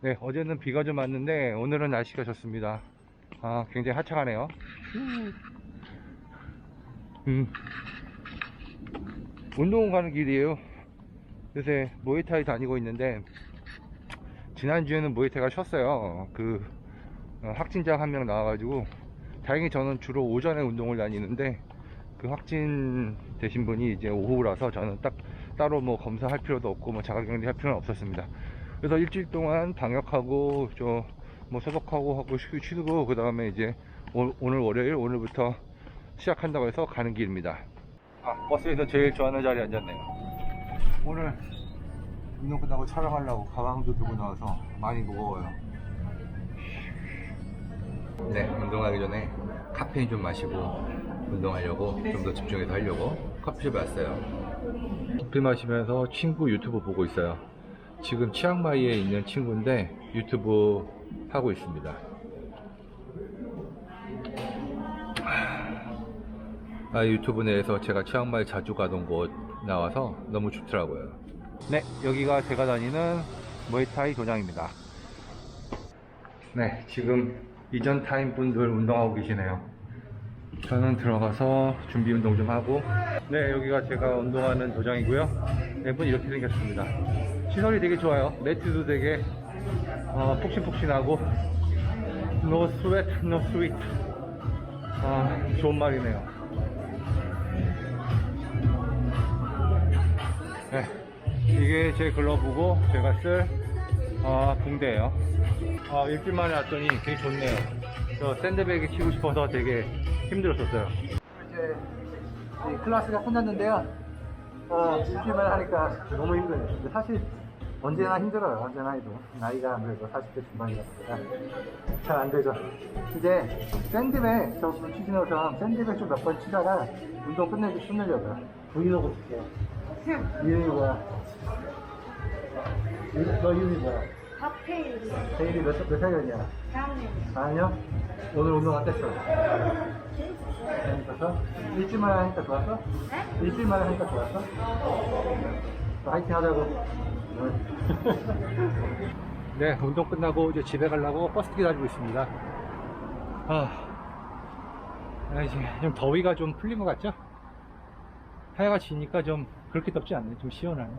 네, 어제는 비가 좀 왔는데 오늘은 날씨가 좋습니다. 아, 굉장히 화창하네요. 음. 운동 가는 길이에요. 요새 모이타이 다니고 있는데 지난주에는 모이타이가 쉬었어요. 그 어, 확진자 한 명 나와가지고 다행히 저는 주로 오전에 운동을 다니는데 그 확진 되신 분이 이제 오후라서 저는 딱 따로 뭐 검사할 필요도 없고 뭐 자가격리 할 필요는 없었습니다. 그래서 일주일 동안 방역하고 저 뭐 소독하고 하고 쉬- 쉬고 그 다음에 이제 오, 오늘 월요일 오늘부터 시작한다고 해서 가는 길입니다. 아 버스에서 제일 좋아하는 자리에 앉았네요. 오늘 운동 끝나고 촬영하려고 가방도 들고 나와서 많이 무거워요. 네, 운동하기 전에 카페인 좀 마시고 운동하려고 좀 더 집중해서 하려고 커피숍에 왔어요. 커피 마시면서 친구 유튜브 보고 있어요. 지금 치앙마이에 있는 친구인데 유튜브 하고 있습니다. 아, 유튜브 내에서 제가 치앙마이 자주 가던 곳 나와서 너무 좋더라고요. 네, 여기가 제가 다니는 무에타이 도장입니다. 네, 지금 이전 타임 분들 운동하고 계시네요. 저는 들어가서 준비 운동 좀 하고, 네, 여기가 제가 운동하는 도장이고요. 맵은 이렇게 생겼습니다. 시설이 되게 좋아요. 매트도 되게 어, 폭신폭신하고, no sweat, no sweat. 아, 좋은 말이네요. 네, 이게 제 글러브고 제가 쓸 어, 붕대예요. 아, 일주일 만에 왔더니 되게 좋네요. 저 샌드백이 치고 싶어서 되게 힘들었었어요. 이제 이 클래스가 끝났는데요. 어, 일주일 만에 하니까 너무 힘들어요. 사실 언제나 힘들어요. 언제나 해도. 나이가 안 그래도 40대 중반이다 보니까 잘 안 되죠. 이제 샌드백, 저 치시노처럼 샌드백 좀 몇 번 치다가 운동 끝내고 숨으려고요. 브이로그 찍게요. 이름이 뭐야? 너 이름이 뭐야? 핫페이 데일리 몇, 몇 살이냐? 다음에 아니요. 오늘 운동 어땠어? 재밌었어? 일주일 만에 하니까 좋았어? 네? 일주일 만에 하니까 좋았어? 또 화이팅 하자고. 네, 운동 끝나고 이제 집에 가려고 버스 기다리고 있습니다. 아, 아, 이제 좀 더위가 좀 풀린 것 같죠? 하여가 지니까 좀 그렇게 덥지 않네. 좀 시원하네.